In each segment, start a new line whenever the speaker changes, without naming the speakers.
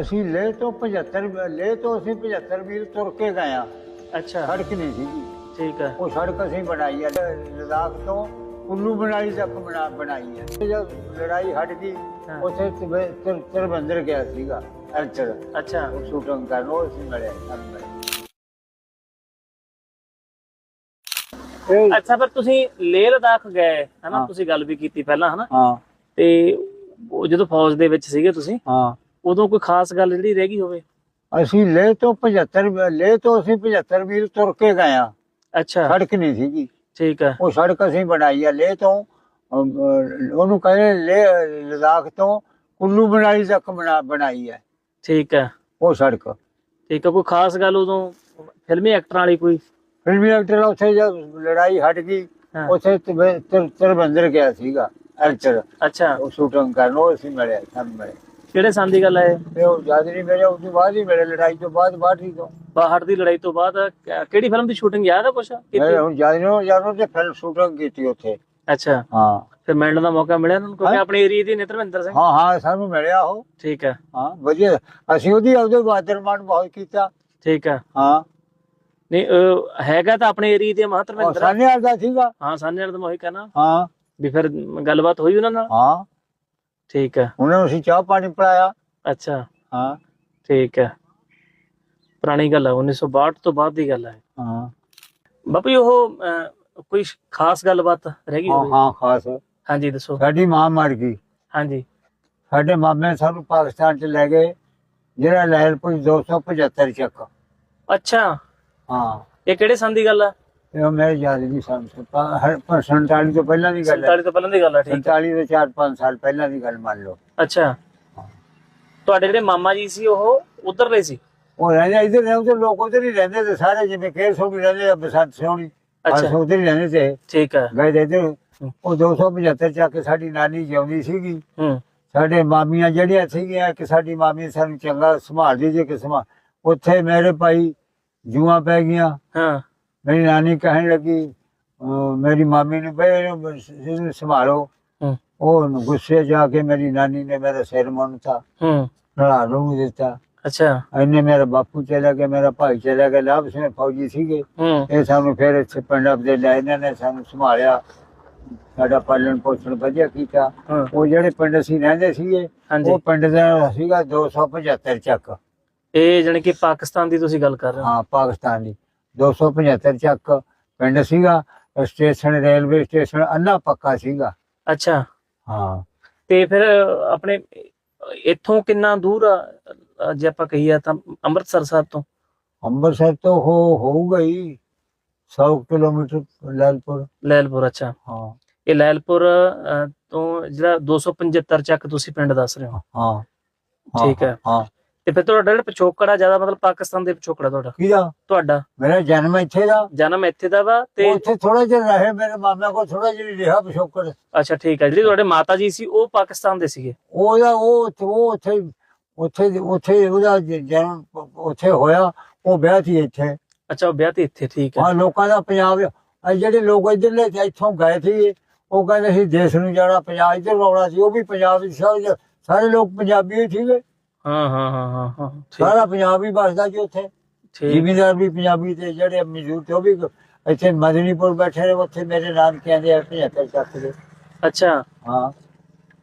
ਅਸੀਂ ਲੇਹ ਤੋਂ 75 ਲੇਹ ਤੋਂ ਅਸੀਂ 75 ਮੀਲ ਤੁਰ ਕੇ ਗਏ ਆ।
ਅੱਛਾ।
ਸੜਕ ਨਹੀਂ ਸੀਗੀ
ਠੀਕ ਹੈ
ਉਹ ਸੜਕ ਅਸੀਂ ਬਣਾਈ ਹੈ ਲਦਾਖ ਤੋਂ ਕੁੱਲੂ ਮਨਾਲੀ ਤੱਕ ਬਣਾ ਬਣਾਈ ਹੈ ਤੇ ਜਦ ਲੜਾਈ ਹਟ ਗਈ ਤਿਰ- ਤਿਰਬੰਦਰ ਗਿਆ ਸੀਗਾ ਅਰਚਰ
ਅੱਛਾ।
ਉਹ ਸ਼ੂਟਿੰਗ ਕਰਨ ਉਹ ਅਸੀਂ ਇਹ-
ਅੱਛਾ ਫਿਰ ਤੁਸੀਂ ਲੇਹ ਲਦਾਖ ਗਏ ਹਨਾ। ਤੁਸੀਂ ਗੱਲ ਵੀ ਕੀਤੀ ਪਹਿਲਾਂ ਹਨਾ?
ਹਾਂ।
ਤੇ ਉਹ ਜਦੋਂ ਫੌਜ ਦੇ ਵਿੱਚ ਸੀਗੇ ਤੁਸੀਂ?
ਹਾਂ।
ਉਦੋਂ ਕੋਈ ਖਾਸ ਗੱਲ ਜਿਹੜੀ ਰਹਿ ਗਈ ਹੋਵੇ?
ਅਸੀਂ ਲੇਹ ਤੋਂ 75 ਲੇਹ ਤੋਂ ਅਸੀਂ 75 ਮੀਲ ਤੁਰ ਕੇ ਗਏ ਆ
ਅੱਛਾ।
ਸੜਕ ਨਹੀਂ ਸੀਗੀ।
ਠੀਕ ਹੈ।
ਉਹ ਸੜਕ ਅਸੀਂ ਬਣਾਈ ਹੈ ਲੇਹ ਤੋਂ। ਅਮ, ਅਹ, ਉਹਨੂੰ ਕਹਿੰਦੇ ਲੇਹ ਲਦਾਖ ਤੋਂ ਕੁੱਲੂ ਮਨਾਲੀ ਤੱਕ ਬਣਾ ਬਣਾਈ ਹੈ।
ਠੀਕ ਹੈ।
ਉਹ ਸੜਕ।
ਠੀਕ ਹੈ ਕੋਈ ਖਾਸ ਗੱਲ ਉਦੋਂ ਫਿਲਮੀ ਐਕਟਰਾਂ ਵਾਲੀ ਕੋਈ?
ਫਿਲਮੀ ਐਕਟਰ ਉੱਥੇ ਜਦ ਲੜਾਈ ਹਟ ਗਈ
ਹਾਂ।
ਉੱਥੇ ਤਿਬ- ਤਿਰ- ਤਿਰਬੰਦਰ ਗਿਆ ਸੀਗਾ ਅਰਚਰ
ਅੱਛਾ
ਉਹ ਸ਼ੂਟਿੰਗ ਕਰਨ ਉਹ ਅਸੀਂ ਮਿਲਿਆ ਸਾਨੂੰ ਮਿਲਿਆ
ਕਿਹੜੇ ਸਾਲ ਦੀ ਗੱਲ ਹੈ ਇਹ?
ਤੇ ਉਹ ਜਦ ਨਹੀਂ ਮੇਰੇ ਉਸ ਤੋਂ ਬਾਅਦ ਹੀ ਮੇਰੇ ਲੜਾਈ ਤੋਂ ਬਾਅਦ ਬਾਹਰ ਹੀ ਤੋਂ।
ਬਾਹਰ ਦੀ ਲੜਾਈ ਤੋਂ ਬਾਅਦ ਕਿ- ਕਿਹੜੀ ਫਿਲਮ ਦੀ ਸ਼ੂਟਿੰਗ ਯਾਦ ਹੈ ਕੁਛ
ਮੈਂ
ਕੀਤੀ
ਹੁਣ ਜਦ ਨੂੰ ਜਦ ਨੂੰ ਤੇ ਫਿਲਮ ਸ਼ੂਟਿੰਗ ਕੀਤੀ ਉੱਥੇ।
ਅੱਛਾ।
ਹਾਂ।
ਫਿਰ ਮਿਲਣ ਦਾ ਮੌਕਾ ਮਿਲਿਆ ਉਹਨਾਂ? ਨੂੰ ਕਿਉਂਕਿ
ਹਾਂ।
ਆਪਣੇ ਏਰੀਆ ਦੀ ਨਿਤਰਵਿੰਦਰ ਸਿੰਘ।
ਹਾਂ ਹਾਂ ਸਾਨੂੰ ਮਿਲਿਆ ਉਹ।
ਠੀਕ ਹੈ
ਹਾਂ ਵਧੀਆ। ਅਸੀਂ ਉਹਦੀ ਉਹਦੇ ਬਾਦਰਮਾਨ ਬਹੁਤ ਕੀਤਾ।
ਠੀਕ ਹੈ
ਹਾਂ।
ਨਹੀਂ ਅਹ, ਹੈਗਾ ਤਾਂ ਆਪਣੇ ਏਰੀਆ ਦੇ
ਉਹ
ਮਹਤਰਵਿੰਦਰ
ਸਾਨੇ ਸੀਗਾ।
ਹਾਂ ਸਾਨੇ ਦਾ ਮੋਹਿ ਕਹਿਣਾ
ਹਾਂ।
ਵੀ ਫਿਰ ਗੱਲਬਾਤ ਹੋਈ ਉਹਨਾਂ ਨਾਲ?
ਹਾਂ।
ਠੀਕ ਹੈ।
ਉਹਨਾਂ ਨੂੰ ਅਸੀਂ ਚਾਹ ਪਾਣੀ ਪਿਲਾਇਆ।
ਅੱਛਾ।
ਹਾਂ।
ਠੀਕ ਹੈ। ਪੁਰਾਣੀ ਗੱਲ ਹੈ 1962 ਤੋਂ ਬਾਅਦ ਦੀ ਗੱਲ ਹੈ।
ਹਾਂ।
ਬਾਪੂ ਜੀ, ਉਹ ਅਹ, ਕੋਈ ਖਾਸ ਗੱਲਬਾਤ ਰਹਿ ਗਈ
ਹਾਂ
ਹੋਵੇ?
ਹਾਂ ਖਾਸ।
ਹਾਂਜੀ ਦੱਸੋ।
ਸਾਡੀ ਮਾਂ ਮਰ ਗਈ।
ਹਾਂਜੀ।
ਸਾਡੇ ਮਾਮੇ ਸਾਨੂੰ ਪਾਕਿਸਤਾਨ ਚ ਲੈ ਗਏ ਜਿਹੜਾ ਲਹਿਲਪੁਰ 275 ਚੱਕ
ਅੱਛਾ।
ਹਾਂ।
ਇਹ ਕਿਹੜੇ ਸੰਨ ਦੀ ਗੱਲ ਹੈ?
ਇਹ ਮੇਰੇ ਯਾਦ ਨਹੀਂ ਪਰ ਪਰ 47 ਤੋਂ ਪਹਿਲਾਂ ਦੀ ਗੱਲ ਹੈ।
47 ਤੋਂ ਪਹਿਲਾਂ ਦੀ ਗੱਲ ਹੈ ਠੀਕ ਹੈ।
47 ਤੋਂ 4-5 ਸਾਲ ਪਹਿਲਾਂ ਦੀ ਗੱਲ ਮੰਨ ਲਓ।
ਅੱਛਾ। ਤੁਹਾਡੇ ਜਿਹੜੇ ਮਾਮਾ ਜੀ ਸੀ ਉਹ ਉਧਰਲੇ ਸੀ?
ਉਹ ਰਹਿੰਦੇ ਇਧਰ ਰਹਿੰਦੇ ਲੋਕ ਉਧਰ ਹੀ ਰਹਿੰਦੇ ਤੇ ਸਾਰੇ ਜਿਵੇਂ ਕੇਰ ਸੋਣੀ ਰਹਿੰਦੇ ਆ ਬਸੰਤ ਸੋਣੀ
ਅੱਛਾ।
ਉਧਰ ਹੀ ਰਹਿੰਦੇ ਤੇ।
ਠੀਕ ਹੈ।
ਗਏ ਇੱਧਰ ਉਹ 275 ਚੱਕ ਸਾਡੀ ਨਾਨੀ ਜਿਉਂਦੀ ਸੀਗੀ।
ਹੂੰ।
ਸਾਡੇ ਮਾਮੀਆਂ ਜਿਹੜੀਆਂ ਸੀਗੀਆਂ ਕਿ ਸਾਡੀ ਮਾਮੀ ਸਾਨੂੰ ਚੰਗਾ ਸੰਭਾਲਦੀ ਜੇ ਕਿ ਸਮਾ ਉੱਥੇ ਮੇਰੇ ਭਾਈ ਜੂਆਂ ਪੈ ਗਈਆਂ।
ਹਾਂ।
ਮੇਰੀ ਨਾਨੀ ਕਹਿਣ ਲੱਗੀ ਅਹ ਮੇਰੀ ਮਾਮੀ ਨੂੰ ਬਈ ਇਹਨੂੰ ਸ- ਇਹਨੂੰ ਸੰਭਾਲੋ।
ਹੂੰ।
ਉਹ ਗੁੱਸੇ ਜਾ ਕੇ ਮੇਰੀ ਨਾਨੀ ਨੇ ਮੇਰਾ ਸਿਰ ਮੁੰਨਤਾ
ਹੂੰ।
ਨਲਾ ਨੂੰ ਦਿੱਤਾ।
ਅੱਛਾ।
ਇੰਨੇ ਮੇਰਾ ਬਾਪੂ ਚਲਾ ਗਿਆ ਮੇਰਾ ਭਾਈ ਚਲਾ ਗਿਆ ਲਾਭ ਸਿੰਘ ਫੌਜੀ ਸੀਗੇ। ਇਹ ਸਾਨੂੰ ਫਿਰ ਇੱਥੇ ਪੰਜਾਬ ਦੇ ਲੈ ਇਹਨਾਂ ਨੇ ਸਾਨੂੰ ਸੰਭਾਲਿਆ। ਸਾਡਾ ਪਾਲਣ ਪੋਸ਼ਣ ਵਧੀਆ ਕੀਤਾ। ਉਹ ਜਿਹੜੇ ਪਿੰਡ ਅਸੀਂ ਰਹਿੰਦੇ ਸੀਗੇ ਉਹ ਪਿੰਡ ਦਾ ਸੀਗਾ 275 ਚੱਕ।
ਇਹ ਜਾਣੀ ਕਿ ਪਾਕਿਸਤਾਨ ਦੀ ਤੁਸੀਂ ਗੱਲ ਕਰ ਰਹੇ ਹੋ?
ਹਾਂ ਪਾਕਿਸਤਾਨ ਦੀ। 275 ਚੱਕ ਪਿੰਡ ਸੀਗਾ ਸਟੇਸ਼ਨ ਰੇਲਵੇ ਸਟੇਸ਼ਨ ਅੰਨਾ ਪੱਕਾ ਸੀਗਾ।
ਅੱਛਾ।
ਹਾਂ।
ਤੇ ਫਿਰ ਆਪਣੇ ਇੱਥੋਂ ਕਿੰਨਾ ਦੂਰ ਆ? ਜੇ ਆਪਾਂ ਕਹੀਏ ਤਾਂ ਅੰਮ੍ਰਿਤਸਰ ਸਾਹਿਬ ਤੋਂ।
ਅੰਮ੍ਰਿਤਸਰ ਤੋਂ ਹੋ ਹੋਊਗਾ ਹੀ 100 ਕਿਲੋਮੀਟਰ ਲਾਲਪੁਰ।
ਲੈਲਪੁਰ ਅੱਛਾ।
ਹਾਂ।
ਇਹ ਲੈਲਪੁਰ ਤੋਂ ਜਿਹੜਾ 275 ਚੱਕ ਤੁਸੀਂ ਪਿੰਡ ਦੱਸ ਰਹੇ ਹਾਂ।
ਹਾਂ,
ਠੀਕ ਹੈ।
ਹਾਂ।
ਤੇ ਫਿਰ ਤੁਹਾਡਾ ਜਿਹੜਾ ਪਿਛੋਕੜ ਆ ਜ਼ਿਆਦਾ ਮਤਲਬ ਪਾਕਿਸਤਾਨ ਦੇ ਪਿਛੋਕੜ ਤੁਹਾਡਾ?
ਕਿਹਦਾ
ਤੁਹਾਡਾ?
ਮੇਰਾ ਜਨਮ ਇੱਥੇ ਦਾ।
ਜਨਮ ਇੱਥੇ ਦਾ ਵਾ ਤੇ
ਉੱਥੇ ਥੋੜਾ ਜਿਹਾ ਰਹੇ ਮੇਰੇ ਮਾਮਾ ਕੋਲ ਥੋੜਾ ਜਿਹਾ ਰਿਹਾ ਪਿਛੋਕੜ।
ਅੱਛਾ ਠੀਕ ਹੈ ਜਿਹੜੀ ਤੁਹਾਡੇ ਮਾਤਾ ਜੀ ਸੀ ਉਹ ਪਾਕਿਸਤਾਨ ਦੇ ਸੀਗੇ?
ਉਹ ਉੱਥੇ- ਉਹ ਉੱਥੇ ਉੱਥੇ ਉੱਥੇ ਉਹਦਾ ਜਨਮ ਉੱਥੇ ਹੋਇਆ ਉਹ ਵਿਆਹ ਸੀ ਇੱਥੇ।
ਅੱਛਾ ਉਹ ਵਿਆਹ ਤੇ ਇੱਥੇ ਠੀਕ ਹੈ
ਹਾਂ ਲੋਕਾਂ ਦਾ ਪੰਜਾਬ ਜਿਹੜੇ ਲੋਕ ਇਧਰਲੇ ਇੱਥੋਂ ਗਏ ਸੀ ਉਹ ਕਹਿੰਦੇ ਸੀ ਦੇਸ਼ ਨੂੰ ਜਾਣਾ ਪੰਜਾਬ ਇੱਧਰ ਆਉਣਾ ਸੀ ਉਹ ਵੀ ਪੰਜਾਬ ਦੇ ਸਾਰੇ ਸਾਰੇ ਲੋਕ ਪੰਜਾਬੀ ਹੀ ਸੀਗੇ।
ਹਾਂ ਹਾਂ ਹਾਂ ਹਾਂ ਠੀਕ।
ਸਾਰਾ ਪੰਜਾਬ ਹੀ ਵਸਦਾ ਸੀ ਉੱਥੇ।
ਠੀਕ।
ਜ਼ਿਮੀਦਾਰ ਵੀ ਪੰਜਾਬੀ ਤੇ ਜਿਹੜੇ ਮਜ਼ਦੂਰ ਤੇ ਉਹ ਵੀ ਇੱਥੇ ਮਦਨੀਪੁਰ ਬੈਠੇ ਨੇ ਉੱਥੇ ਮੇਰੇ ਨਾਨਕਿਆਂ ਦੇ 75 ਚੱਕ ਦੇ
ਅੱਛਾ।
ਹਾਂ।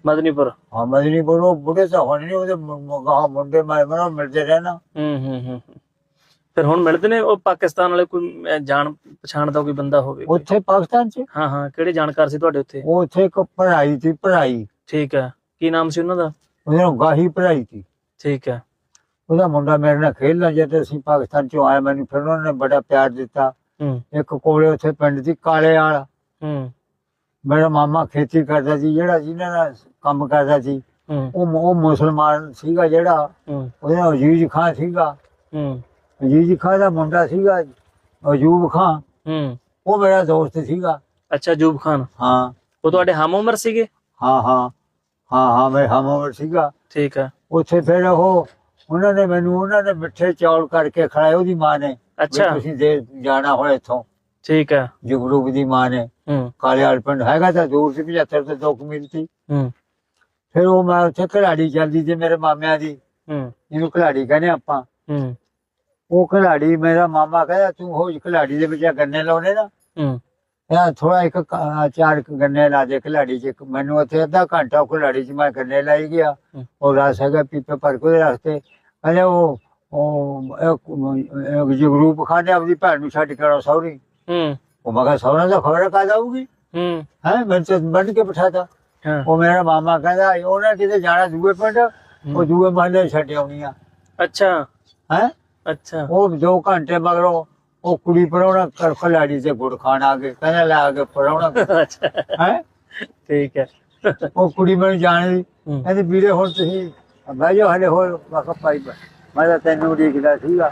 ਮਦਨੀਪੁਰ?
ਹਾਂ ਮਦਨੀਪੁਰ ਉਹ ਬੁੜੇ ਤਾਂ ਹੁਣ ਨਹੀਂ ਉਹਦੇ ਮ- ਮ- ਗਾਹਾਂ ਮੁੰਡੇ ਮੈਂ ਮਨੋਂ ਮਿਲਦੇ ਰਹਿਣਾ।
ਹੂੰ ਹੂੰ ਹੂੰ ਹੂੰ। ਫਿਰ ਹੁਣ ਮਿਲਦੇ ਨੇ ਉਹ ਪਾਕਿਸਤਾਨ ਵਾਲੇ ਕੋਈ ਅਹ, ਜਾਣ ਪਛਾਣ ਦਾ ਕੋਈ ਬੰਦਾ ਹੋਵੇ? ਕੋਈ?
ਉੱਥੇ ਪਾਕਿਸਤਾਨ ਚ?
ਹਾਂ ਹਾਂ ਕਿਹੜੇ ਜਾਣਕਾਰ ਸੀ ਤੁਹਾਡੇ ਉੱਥੇ?
ਉਹ ਉੱਥੇ ਇੱਕ ਪੜ੍ਹਾਈ ਸੀ ਪੜ੍ਹਾਈ।
ਠੀਕ ਹੈ। ਕੀ ਨਾਮ ਸੀ ਉਹਨਾਂ ਦਾ?
ਉਹਨਾਂ ਗਾਹੀ ਪੜ੍ਹਾਈ ਸੀ।
ਠੀਕ ਹੈ।
ਉਹਦਾ ਮੁੰਡਾ ਮੇਰੇ ਨਾਲ ਖੇਡਦਾ ਜਦ ਅਸੀਂ ਪਾਕਿਸਤਾਨ ਚੋਂ ਆਏ ਮੈਨੂੰ ਫਿਰ ਉਹਨਾਂ ਨੇ ਬੜਾ ਪਿਆਰ ਦਿੱਤਾ। ਇੱਕ ਕੋਲੇ ਉੱਥੇ ਪਿੰਡ ਸੀ ਕਾਲੇ ਵਾਲਾ
ਹੂੰ।
ਮੇਰਾ ਮਾਮਾ ਖੇਤੀ ਕਰਦਾ ਸੀ ਜਿਹੜਾ ਜਿਹਨਾਂ ਨਾਲ ਕੰਮ ਕਰਦਾ ਸੀ। ਉਹ ਉਹ ਮੁਸਲਮਾਨ ਸੀਗਾ ਜਿਹੜਾ। ਉਹਦਾ ਅਜੀਜ਼ ਖਾਨ ਸੀਗਾ।
ਹੂੰ।
ਅਜੀਜ਼ ਖਾਨ ਦਾ ਮੁੰਡਾ ਸੀਗਾ ਅਜੂਬ ਖਾਨ।
ਹੂੰ।
ਉਹ ਮੇਰਾ ਦੋਸਤ ਸੀਗਾ।
ਅੱਛਾ ਜੂਬ ਖਾਨ।
ਹਾਂ।
ਉਹ ਤੁਹਾਡੇ ਹਮ ਉਮਰ ਸੀਗੇ?
ਹਾਂ ਹਾਂ। ਹਾਂ ਹਾਂ ਮੈਂ ਹਮੋਵਰ ਸੀਗਾ।
ਠੀਕ ਹੈ
ਉੱਥੇ ਫਿਰ ਉਹ ਉਹਨਾਂ ਨੇ ਮੈਨੂੰ ਉਹਨਾਂ ਨੇ ਮਿੱਠੇ ਚੌਲ ਕਰਕੇ ਖਿਲਾਏ ਉਹਦੀ ਮਾਂ ਨੇ। ਵੀ
ਅੱਛਾ।
ਤੁਸੀਂ ਦੇ ਜਾਣਾ ਹੋਇਆ ਇੱਥੋਂ।
ਠੀਕ ਹੈ
ਜਗਰੂਪ ਦੀ ਮਾਂ ਨੇ।
ਹੂੰ।
ਕਾਲੇ ਵਾਲ ਪਿੰਡ ਹੈਗਾ ਤਾਂ ਦੂਰ ਸੀ 75 ਤੋਂ ਦੋ ਕੁ ਮੀਲ ਸੀ।
ਹੂੰ।
ਫਿਰ ਉਹ ਮੈਂ ਉੱਥੇ ਘਰਾੜੀ ਚੱਲਦੀ ਸੀ ਮੇਰੇ ਮਾਮਿਆਂ ਦੀ।
ਹੂੰ।
ਇਹਨੂੰ ਖਿਲਾੜੀ ਕਹਿੰਦੇ ਆਪਾਂ।
ਹੂੰ।
ਉਹ ਖਿਲਾੜੀ ਮੇਰਾ ਮਾਮਾ ਕਹਿੰਦਾ ਤੂੰ ਹੋ ਖਿਲਾੜੀ ਦੇ ਵਿੱਚ ਆਹ ਗੰਨੇ ਲਾਉਣੇ ਨਾ?
ਹੂੰ।
ਇਹ ਥੋੜਾ ਇੱਕ ਕ- ਚਾਰ ਕੁ ਗੰਨੇ ਲਾ ਦੇ ਖਿਲਾੜੀ ਚ। ਇੱਕ ਮੈਨੂੰ ਉੱਥੇ ਅੱਧਾ ਘੰਟਾ ਖਿਲਾੜੀ ਚ ਮੈਂ ਗੰਨੇ ਲਾਈ ਗਿਆ। ਉਹ ਰਸ ਹੈਗਾ ਪੀਪੇ ਭਰ ਕੇ ਰਸਤੇ ਕਹਿੰਦੇ ਉਹ ਉਹ ਇੱਕ ਜਗਰੂਪ ਖਾਨੇ ਆਪਣੀ ਭੈਣ ਨੂੰ ਛੱਡ ਕੇ ਆਉਣਾ ਸੌਰੀ
ਹੂੰ।
ਉਹ ਮਗਾ ਸੌਰਾ ਦਾ ਖਬਰ ਕਾ ਜਾਊਗੀ
ਹੂੰ।
ਹੈ ਮੈਂ ਤੇ ਬੰਨ ਕੇ ਬਿਠਾਤਾ।
ਹਾਂ।
ਉਹ ਮੇਰਾ ਮਾਮਾ ਕਹਿੰਦਾ ਉਹਨੇ ਕਿਤੇ ਜਾਣਾ ਦੂਏ ਪਿੰਡ? ਉਹ ਦੂਏ ਮਹੱਲੇ ਛੱਡ ਆਉਣੀ ਆ।
ਅੱਛਾ।
ਹੈ?
ਅੱਛਾ।
ਉਹ 2 ਘੰਟੇ ਮਗਰੋਂ ਉਹ ਕੁੜੀ ਪਰੌਣਾ ਕਰ ਖਿਲਾੜੀ ਤੇ ਗੁੜ ਖਾਣ ਆ ਗਏ ਕਹਿੰਦਾ ਲਾ ਕੇ ਪਰੌਣਾ
ਅੱਛਾ।
ਹੈ?
ਠੀਕ ਹੈ।
ਉਹ ਕੁੜੀ ਮੈਨੂੰ ਜਾਣਦੀ ਕਹਿੰਦੀ ਵੀਰੇ ਹੁਣ ਤੁਸੀਂ ਬਹਿ ਜਾਓ ਹਲੇ ਹੋਰ ਵਾਕਫ ਪਾਈ ਮੈਂ ਤਾਂ ਤੈਨੂੰ ਉਡੀਕਦਾ ਸੀਗਾ।